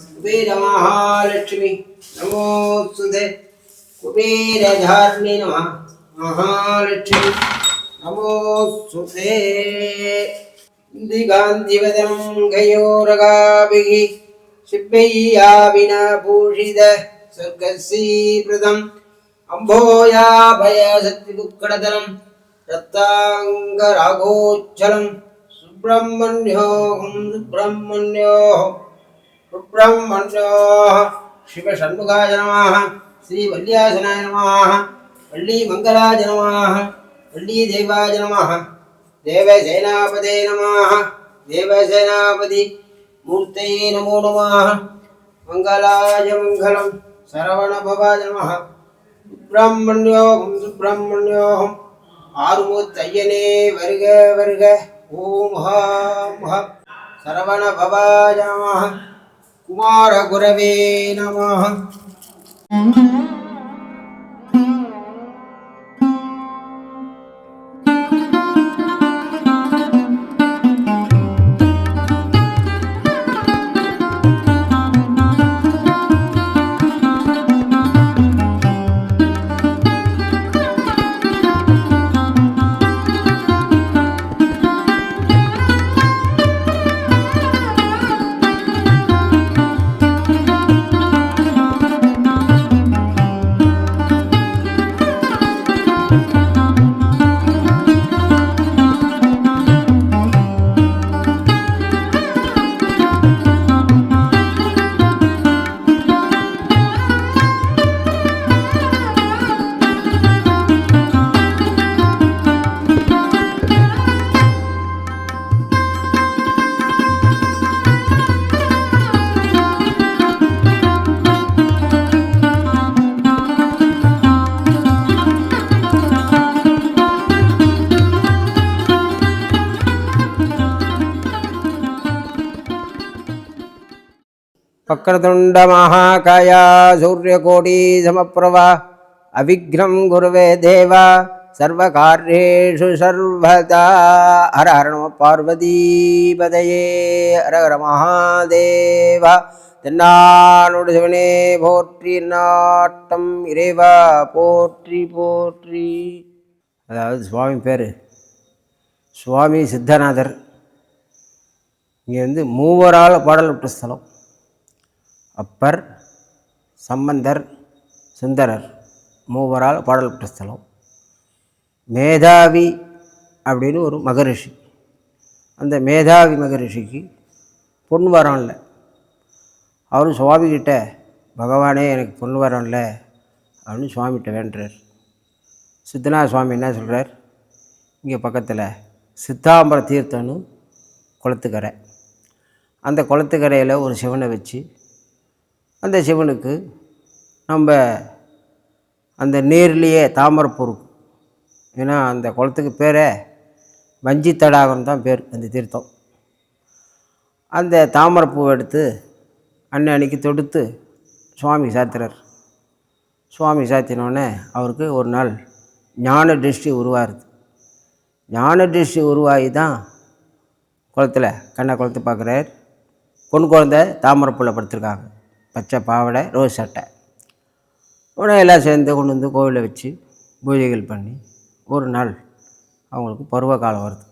कुबेरमहालक्ष्मी नमोऽस्तुते कुबेरधार्णे नमः महालक्ष्मी नमोऽस्तुते दिगान्तिवदनं गयोरगाभिः शिवैयाविनाभूषित स्वर्गसीप्रदम् अम्भोयाभयशक्तिदुःखडतलं रत्ताङ्गरागोज्जलं सुब्रह्मण्योऽहं सुब्रह्मण्योः सुब्रह्मण्योः शिवषण्मुखाय नमः श्रीवल्यासनाय नमः वल्लीमङ्गलाय नमः वल्लीदेवाय नमः देवसेनापदे नमः देवसेनापति मूर्तये नमो नमः मङ्गलाय मङ्गलं सरवणभवाय नमः சுப்பிரமணியோகம் சுப்பிரமணியோகம் ஆறுமுத்தையனே வருக வருக ஓம் ஹாம் ஹ சரவண பவாய நம குமாரகுரவே நம. वक्रतुण्डमहाकाया सूर्यकोटी समप्रभा अविघ्नं गुरुवे देव सर्वकार्येषु सर्वदा हर हर नमः பார்வதீபதையே ஹர ஹர மகாதேவ தென்னானோடு சிவனே போற்றி நாட்டம் இறைவா போற்றி போற்றி அதாவது சுவாமி பேர் சுவாமி சித்தநாதர் இங்கே வந்து மூவரால் பாடல் விட்ட ஸ்தலம் அப்பர் சம்பந்தர் சுந்தரர் மூவரால் பாடல் பெற்ற ஸ்தலம். மேதாவி அப்படின்னு ஒரு மகரிஷி. அந்த மேதாவி மகரிஷிக்கு பொண்ணு வரோம்ல அவரும் சுவாமிகிட்ட பகவானே எனக்கு பொண்ணு வரம்ல அப்படின்னு சுவாமிகிட்ட வேண்டுறார். சித்தநாத சுவாமி என்ன சொல்கிறார் இங்கே பக்கத்தில் சித்தாம்பர தீர்த்தம்னு குளத்துக்கரை. அந்த குளத்துக்கரையில் ஒரு சிவனை வச்சு அந்த சிவனுக்கு நம்ம அந்த நீர்லேயே தாமரைப்பூ ஏன்னா அந்த குளத்துக்கு பேரே வஞ்சி தடாகம் தான் பேர் அந்த தீர்த்தம். அந்த தாமரப்பூ எடுத்து அன்னை அன்னைக்கு தொடுத்து சுவாமி சாத்திரர் சுவாமி சாத்தினோடனே அவருக்கு ஒரு நாள் ஞான திருஷ்டி உருவாருது ஞான திருஷ்டி உருவாகி தான் குளத்தில் கண்ணை குளத்து பார்க்குறார். பொன் குழந்தை தாமரைப்பூவில் படுத்திருக்காங்க. பச்சை பாவாடை ரோஸ் சட்டை. உடனே எல்லாம் சேர்ந்து கொண்டு வந்து கோவிலில் வச்சு பூஜைகள் பண்ணி ஒரு நாள் அவங்களுக்கு பருவ காலம் வருது.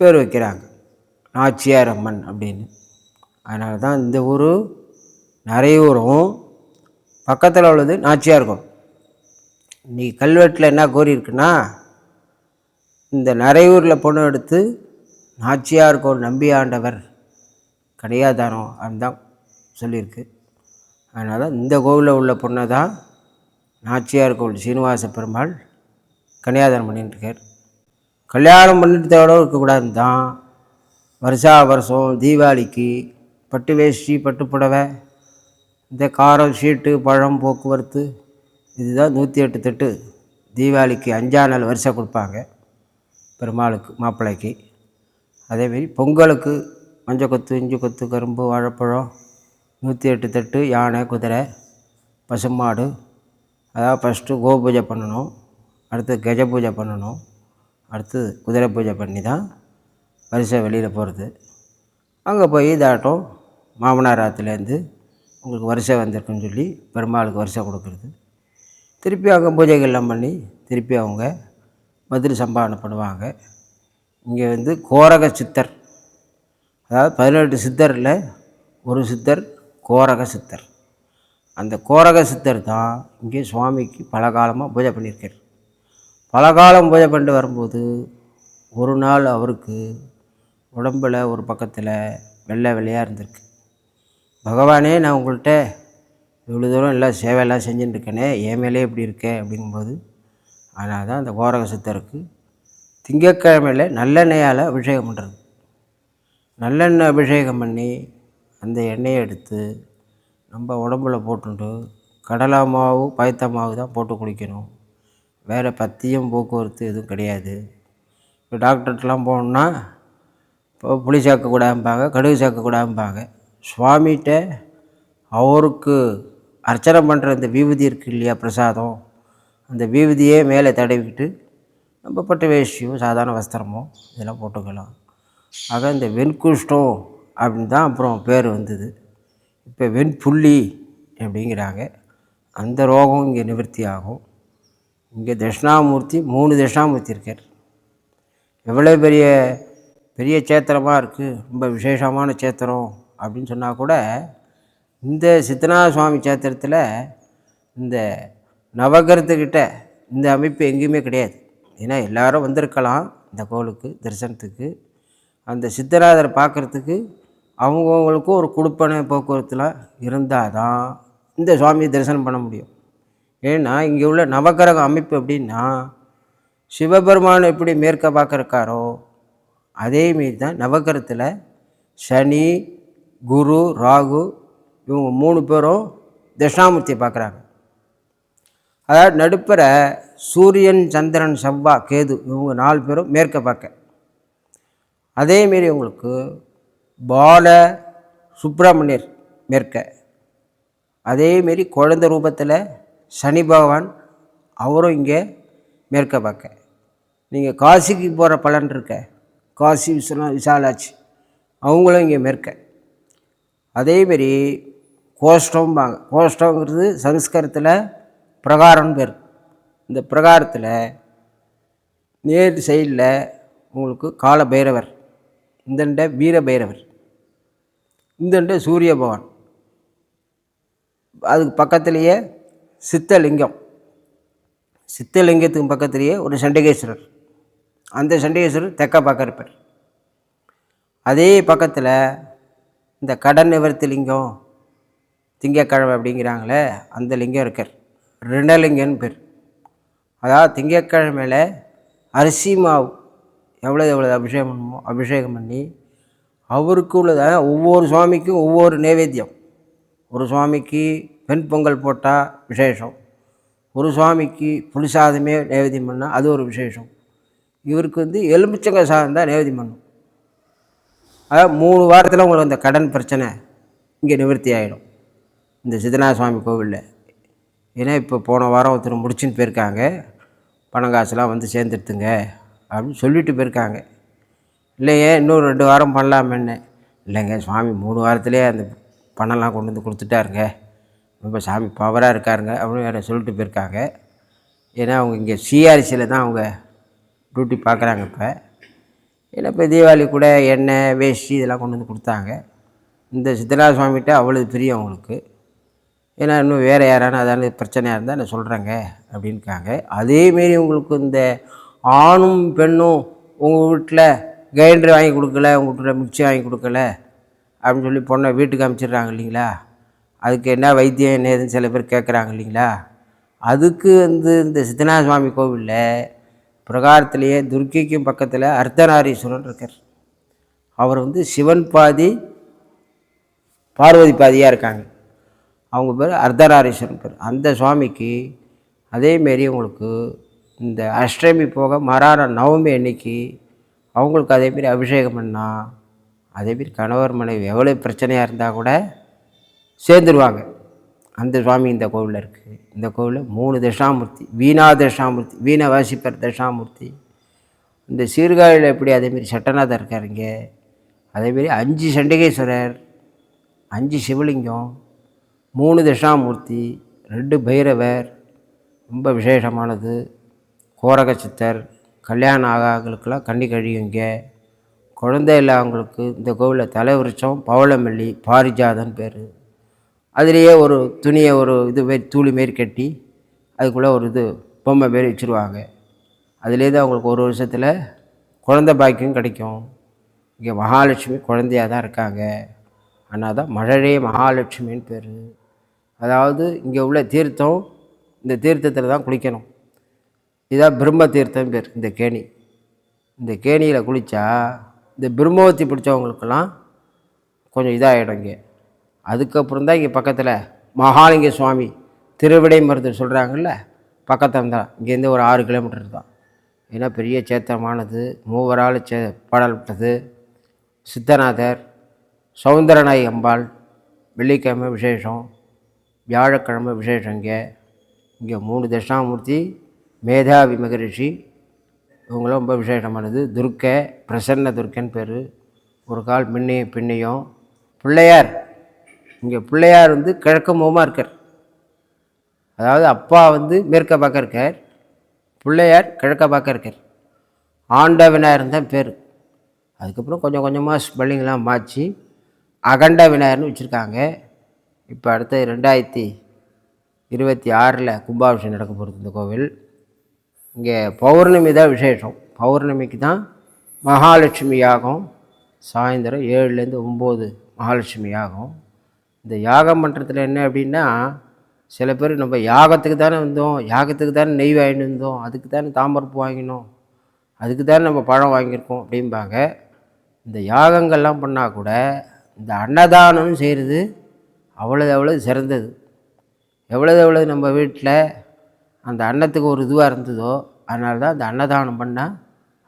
பேர் வைக்கிறாங்க. நாச்சியார் அம்மன் அப்படின்னு. அதனால தான் இந்த ஊர் நிறையூரும் பக்கத்தில் உள்ளது நாச்சியார் இருக்கும் இன்றைக்கி கல்வெட்டில் என்ன கோரியிருக்குன்னா இந்த நிறையூரில் பொண்ணு எடுத்து நாச்சியார் கோவில் நம்பி ஆண்டவர் கிடையாதானோ அதுதான் சொல்லியிருக்கு. அதனால் இந்த கோவிலில் உள்ள பொண்ணை தான் நாச்சியார் கோவில் சீனிவாச பெருமாள் கன்னியாதானம் பண்ணிட்டுருக்கார். கல்யாணம் பண்ணிட்டதோட இருக்கக்கூடாது தான் வருஷா வருஷம் தீபாவளிக்கு பட்டு வேஷ்டி பட்டு புடவை இந்த காரம் ஷீட்டு பழம் போக்குவரத்து இதுதான் நூற்றி எட்டு தட்டு தீபாவளிக்கு அஞ்சா நாள் வருஷம் கொடுப்பாங்க பெருமாளுக்கு மாப்பிள்ளைக்கு. அதேமாரி பொங்கலுக்கு மஞ்சள் கொத்து இஞ்சி கொத்து கரும்பு வாழைப்பழம் நூற்றி எட்டு தட்டு யானை குதிரை பசுமாடு அதாவது ஃபஸ்ட்டு கோ பூஜை பண்ணணும் அடுத்து கஜ பூஜை பண்ணணும் அடுத்து குதிரை பூஜை பண்ணி தான் வரிசை வெளியில் போகிறது அங்கே போய் இதாட்டம் மாமனார் ஆற்றுலேருந்து உங்களுக்கு வரிசை வந்திருக்குன்னு சொல்லி பெருமாளுக்கு வரிசை கொடுக்குறது. திருப்பி அவங்க பூஜைகள்லாம் பண்ணி திருப்பி அவங்க மதுரை சம்பாவனை பண்ணுவாங்க. இங்கே வந்து கோரக சித்தர் அதாவது பதினெட்டு சித்தரில் ஒரு சித்தர் கோரக சித்தர். அந்த கோரக சித்தர் தான் இங்கே சுவாமிக்கு பல காலமாக பூஜை பண்ணியிருக்கார். பல காலம் பூஜை பண்ணிட்டு வரும்போது ஒரு நாள் அவருக்கு உடம்பில் ஒரு பக்கத்தில் வெள்ளை வெள்ளையாக இருந்திருக்கு. பகவானே நான் உங்கள்கிட்ட இவ்வளோ தூரம் எல்லாம் சேவையெல்லாம் செஞ்சுட்டுருக்கேனே என் மேலே இப்படி இருக்கே அப்படிங்கும்போது ஆனால் தான் அந்த கோரக சித்தருக்கு திங்கக்கிழமையில் நல்லெண்ணெயால் அபிஷேகம் பண்ணுறது நல்லெண்ணெய் அபிஷேகம் பண்ணி அந்த எண்ணெயை எடுத்து நம்ம உடம்புல போட்டுட்டு கடலை மாவு பயத்த மாவு தான் போட்டு குடிக்கணும். வேறு பத்தியம் போக்குவரத்து எதுவும் கிடையாது. இப்போ டாக்டர்கிட்டலாம் போனோம்னா இப்போ புளி சேர்க்கக்கூடாதும்பாங்க கடுகு சேர்க்கக்கூடாதும்பாங்க சுவாமிகிட்ட அவருக்கு அர்ச்சனை பண்ணுற இந்த வீபதி இருக்குது இல்லையா பிரசாதம் அந்த வீபதியே மேலே தடவிக்கிட்டு நம்ம பட்டு வேஷ்டியும் சாதாரண வஸ்திரமோ இதெல்லாம் போட்டுக்கலாம். ஆக இந்த வெண்குஷ்டம் அப்படின்னு தான் அப்புறம் பேர் வந்தது. இப்போ வெண்புள்ளி அப்படிங்கிறாங்க. அந்த ரோகம் இங்கே நிவர்த்தி ஆகும். இங்கே தட்சிணாமூர்த்தி மூணு தட்சிணாமூர்த்தி இருக்கார். எவ்வளோ பெரிய பெரிய சேத்திரமாக இருக்குது ரொம்ப விசேஷமான சேத்திரம் அப்படின்னு சொன்னால் கூட இந்த சித்தநாத சுவாமி சேத்திரத்தில் இந்த நவகரத்துக்கிட்ட இந்த அமைப்பு எங்கேயுமே கிடையாது. ஏன்னா எல்லாரும் வந்திருக்கலாம் இந்த கோவிலுக்கு தரிசனத்துக்கு. அந்த சித்தராதரை பார்க்குறதுக்கு அவங்கவுங்களுக்கும் ஒரு கொடுப்பனை போக்குவரத்தில் இருந்தால் தான் இந்த சுவாமியை தரிசனம் பண்ண முடியும். ஏன்னா இங்கே உள்ள நவகிரக அமைப்பு எப்படின்னா சிவபெருமான் எப்படி மேற்க பார்க்குறக்காரோ அதேமாரி தான் நவகிரகத்தில் சனி குரு ராகு இவங்க மூணு பேரும் தட்சிணாமூர்த்தியை பார்க்குறாங்க. அதாவது நடுப்புற சூரியன் சந்திரன் செவ்வா கேது இவங்க நாலு பேரும் மேற்க பார்க்க. அதேமாரி உங்களுக்கு பால சுப்பிரமணியர் மேற்க. அதேமாரி குழந்த ரூபத்தில் சனி பகவான் அவரும் இங்கே மேற்க பார்க்க. நீங்கள் காசிக்கு போகிற பலன் இருக்க. காசி விஸ்வநா விசாலாட்சி அவங்களும் இங்கே மேற்க. அதேமாரி கோஷ்டம்பாங்க கோஷ்டங்கிறது சம்ஸ்கிருதத்தில் பிரகாரம் பேர். இந்த பிரகாரத்தில் நேர் சைடில் உங்களுக்கு கால பைரவர் இந்தண்ட வீர பைரவர். இந்தண்டு சூரிய பகவான். அதுக்கு பக்கத்துலேயே சித்தலிங்கம். சித்தலிங்கத்துக்கு பக்கத்துலேயே ஒரு சண்டிகேஸ்வரர். அந்த சண்டிகேஸ்வரர் தெற்க பக்கம் இருப்பார். அதே பக்கத்தில் இந்த கடன் நிவர்த்தி லிங்கம் திங்கக்கிழமை அப்படிங்கிறாங்களே அந்த லிங்கம் இருக்கார். ரிணலிங்கன்னு பேர். அதாவது திங்கக்கிழமையில் அரிசி மாவு எவ்வளோ எவ்வளோ அபிஷேகம் பண்ணுமோ அபிஷேகம் பண்ணி அவருக்கு உள்ளத ஒவ்வொரு சுவாமிக்கும் ஒவ்வொரு நைவேத்தியம். ஒரு சுவாமிக்கு வெண் பொங்கல் போட்டால் விசேஷம். ஒரு சுவாமிக்கு புளிசாதமே நைவேத்தியம் பண்ணால் அது ஒரு விசேஷம். இவருக்கு வந்து எலுமிச்சங்க சாதம் தான் நைவேத்தியம் பண்ணும். அதாவது மூணு வாரத்தில் உங்களுக்கு அந்த கடன் பிரச்சனை இங்கே நிவர்த்தி ஆகிடும் இந்த சித்தநாத சுவாமி கோவிலில். ஏன்னா இப்போ போன வாரம் ஒருத்தர் முடிச்சுன்னு போயிருக்காங்க. பணம் காசுலாம் வந்து சேர்ந்துடுத்துங்க அப்படின்னு சொல்லிட்டு போயிருக்காங்க. இல்லையே இன்னும் ரெண்டு வாரம் பண்ணலாமேன்னு. இல்லைங்க சுவாமி மூணு வாரத்துலேயே அந்த பணம்லாம் கொண்டு வந்து கொடுத்துட்டாருங்க. ரொம்ப சாமி பவராக இருக்காருங்க அப்படின்னு வேறு சொல்லிட்டு போயிருக்காங்க. ஏன்னா அவங்க இங்கே சிஆர்சியில் தான் அவங்க டியூட்டி பார்க்குறாங்க இப்போ. ஏன்னா இப்போ தீபாவளி கூட எண்ணெய் வேஷ்டி இதெல்லாம் கொண்டு வந்து கொடுத்தாங்க. இந்த சித்தநாத சுவாமிகிட்ட அவ்வளோ பிரியம் அவங்களுக்கு. ஏன்னா இன்னும் வேறு யாரான அதான பிரச்சனையாக இருந்தால் நான் சொல்கிறேங்க அப்படின்க்காங்க அதேமாரி உங்களுக்கு இந்த ஆணும் பெண்ணும் உங்கள் வீட்டில் கிரைண்டர் வாங்கி கொடுக்கல உங்கள்கிட்ட மிக்சி வாங்கி கொடுக்கல அப்படின்னு சொல்லி பொண்ணை வீட்டுக்கு அனுப்பிச்சிடுறாங்க இல்லைங்களா? அதுக்கு என்ன வைத்தியம் என்ன ஏதுன்னு சில பேர் கேட்குறாங்க இல்லைங்களா? அதுக்கு வந்து இந்த சித்தநாத சுவாமி கோவிலில் பிரகாரத்திலேயே துர்க்கைக்கும் பக்கத்தில் அர்த்தநாரீஸ்வரன் இருக்கார். அவர் வந்து சிவன் பாதி பார்வதி பாதியாக இருக்காங்க. அவங்க பேர் அர்த்தநாரீஸ்வரன் பேர். அந்த சுவாமிக்கு அதேமாரி உங்களுக்கு இந்த அஷ்டமி போக மறான நவமி அன்னைக்கு அவங்களுக்கு அதேமாரி அபிஷேகம் பண்ணால் அதேமாரி கணவர் மனைவி எவ்வளோ பிரச்சனையாக இருந்தால் கூட சேர்ந்துருவாங்க. அந்த சுவாமி இந்த கோவிலில் இருக்குது இந்த கோவிலில் மூணு தட்சாமூர்த்தி வீணா தட்சாமூர்த்தி வீணை வாசிப்பர் தட்சாமூர்த்தி இந்த சீர்காழியில் எப்படி அதேமாரி சட்டநாதர் இருக்காருங்க அதேமாரி அஞ்சு சண்டிகேஸ்வரர் அஞ்சு சிவலிங்கம் மூணு தட்சிணாமூர்த்தி ரெண்டு பைரவர் ரொம்ப விசேஷமானது கோரக சித்தர் கல்யாணம் ஆகாதவங்களுக்கெல்லாம் கண்ணி கழியுங்க. குழந்தை இல்லாதவங்களுக்கு இந்த கோவிலில் தலைவிருச்சம் பவளமல்லி பாரிஜாதன் பேர். அதுலேயே ஒரு துணியை ஒரு இது மாரி தூளி மாரி கட்டி அதுக்குள்ளே ஒரு இது பொம்மை மாரி வச்சுருவாங்க. அதுலேயே தான் அவங்களுக்கு ஒரு வருஷத்தில் குழந்த பாக்கியம் கிடைக்கும். இங்கே மகாலட்சுமி குழந்தையாக தான் இருக்காங்க. ஆனால் தான் மழழே மகாலட்சுமின்னு பேர். அதாவது இங்கே உள்ள தீர்த்தம் இந்த தீர்த்தத்தில் தான் குளிக்கணும். இதான் பிரம்ம தீர்த்தம் பேர் இந்த கேணி. இந்த கேணியில் குளித்தா இந்த பிரம்மவத்தி பிடிச்சவங்களுக்கெல்லாம் கொஞ்சம் இதாகிடும் இங்கே. அதுக்கப்புறம் தான் இங்கே பக்கத்தில் மகாலிங்க சுவாமி திருவிடை மருத்துவர் சொல்கிறாங்கல்ல பக்கத்தில் தான் இங்கேருந்து ஒரு ஆறு கிலோமீட்டர் தான். ஏன்னா பெரிய சேத்திரமானது மூவரால் சே பாடல்பட்டது சித்தநாதர் சௌந்தரநாய் அம்பாள் வெள்ளிக்கிழமை விசேஷம் வியாழக்கிழமை விசேஷம் இங்கே. இங்கே மூணு தட்சிணாமூர்த்தி மேதாவி மகரிஷி இவங்களும் ரொம்ப விசேஷமானது. துர்க்கை பிரசன்ன துர்க்கைன்னு பேர். ஒரு கால் பின்னையும் பின்னையும். பிள்ளையார். இங்கே பிள்ளையார் வந்து கிழக்கு முகமாக இருக்கார். அதாவது அப்பா வந்து மேற்க பார்க்க இருக்கார். பிள்ளையார் கிழக்க பார்க்க இருக்கார். ஆண்ட விநாயகர் தான் பேர். அதுக்கப்புறம் கொஞ்சம் கொஞ்சமாக ஸ்பெல்லிங்லாம் மாற்றி அகண்ட விநாயகர்னு வச்சுருக்காங்க. இப்போ அடுத்த ரெண்டாயிரத்தி இருபத்தி ஆறில் கும்பாபிஷேகம் நடக்க போகிறது இந்த கோவில். இங்கே பௌர்ணமி தான் விசேஷம். பௌர்ணமிக்கு தான் மகாலட்சுமி யாகம் சாயந்தரம் ஏழுலேருந்து ஒம்பது மகாலட்சுமி யாகம் இந்த யாகம் பண்ணுறதுல என்ன அப்படின்னா சில பேர் நம்ம யாகத்துக்கு தானே வந்தோம் யாகத்துக்கு தானே நெய் வாங்கிட்டு வந்தோம் அதுக்கு தானே தாம்பரப்பு வாங்கினோம் அதுக்கு தானே நம்ம பழம் வாங்கியிருக்கோம் அப்படிம்பாங்க. இந்த யாகங்கள்லாம் பண்ணால் கூட இந்த அன்னதானம் செய்கிறது அவ்வளோ அவ்வளோ சிறந்தது. எவ்வளோ எவ்வளோ நம்ம வீட்டில் அந்த அன்னத்துக்கு ஒரு இதுவாக இருந்ததோ அதனால தான் அந்த அன்னதானம் பண்ணால்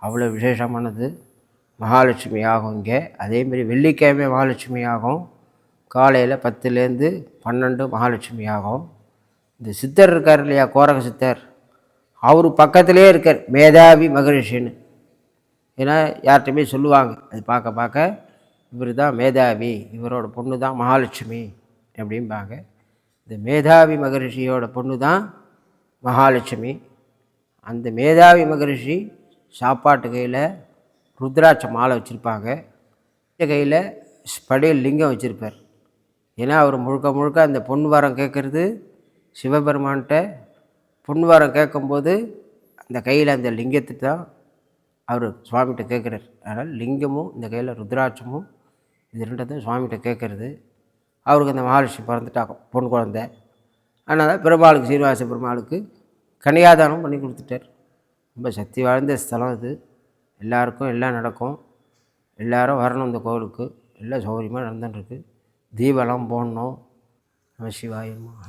அவ்வளோ விசேஷமானது. மகாலட்சுமி ஆகும் இங்கே. அதேமாரி வெள்ளிக்கிழமை மகாலட்சுமி ஆகும் காலையில் பத்துலேருந்து பன்னெண்டு மகாலட்சுமி ஆகும் இந்த சித்தர் இருக்கார் இல்லையா கோரக சித்தர்? அவர் பக்கத்திலே இருக்கார் மேதாவி மகரிஷின்னு. ஏன்னா யார்கிட்டையுமே சொல்லுவாங்க அது பார்க்க பார்க்க இவர் தான் மேதாவி இவரோட பொண்ணு தான் மகாலட்சுமி அப்படிம்பாங்க. இந்த மேதாவி மகரிஷியோட பொண்ணு தான் மகாலட்சுமி அந்த மேதாவி மகரிஷி சாப்பாட்டு கையில் ருத்ராட்ச மாலை வச்சுருப்பாங்க. இந்த கையில் ஸ்படியில் லிங்கம் வச்சுருப்பார். ஏன்னா அவர் முழுக்க முழுக்க அந்த பொன் வரம் கேட்குறது சிவபெருமான்கிட்ட பொன் வரம் கேட்கும்போது அந்த கையில் அந்த லிங்கத்தை தான் அவர் சுவாமிகிட்ட கேட்குறார். அதனால் லிங்கமும் இந்த கையில் ருத்ராட்சமும் இது ரெண்டத்தையும் சுவாமிகிட்ட கேட்குறது. அவருக்கு அந்த மகாலட்சுமி பிறந்துட்டாக்கும் பொன் குழந்தை. அதனால் பெருமாளுக்கு சீனிவாச பெருமாளுக்கு கனியாதானம் பண்ணி கொடுத்துட்டார். ரொம்ப சக்தி வாழ்ந்த ஸ்தலம் இது எல்லாருக்கும் எல்லாம் நடக்கும். எல்லாரும் வரணும் இந்த கோவிலுக்கு. எல்லாம் சௌகரியமாக நடந்துட்டுருக்கு. தீபம்லாம் போடணும். நம சிவாயமாக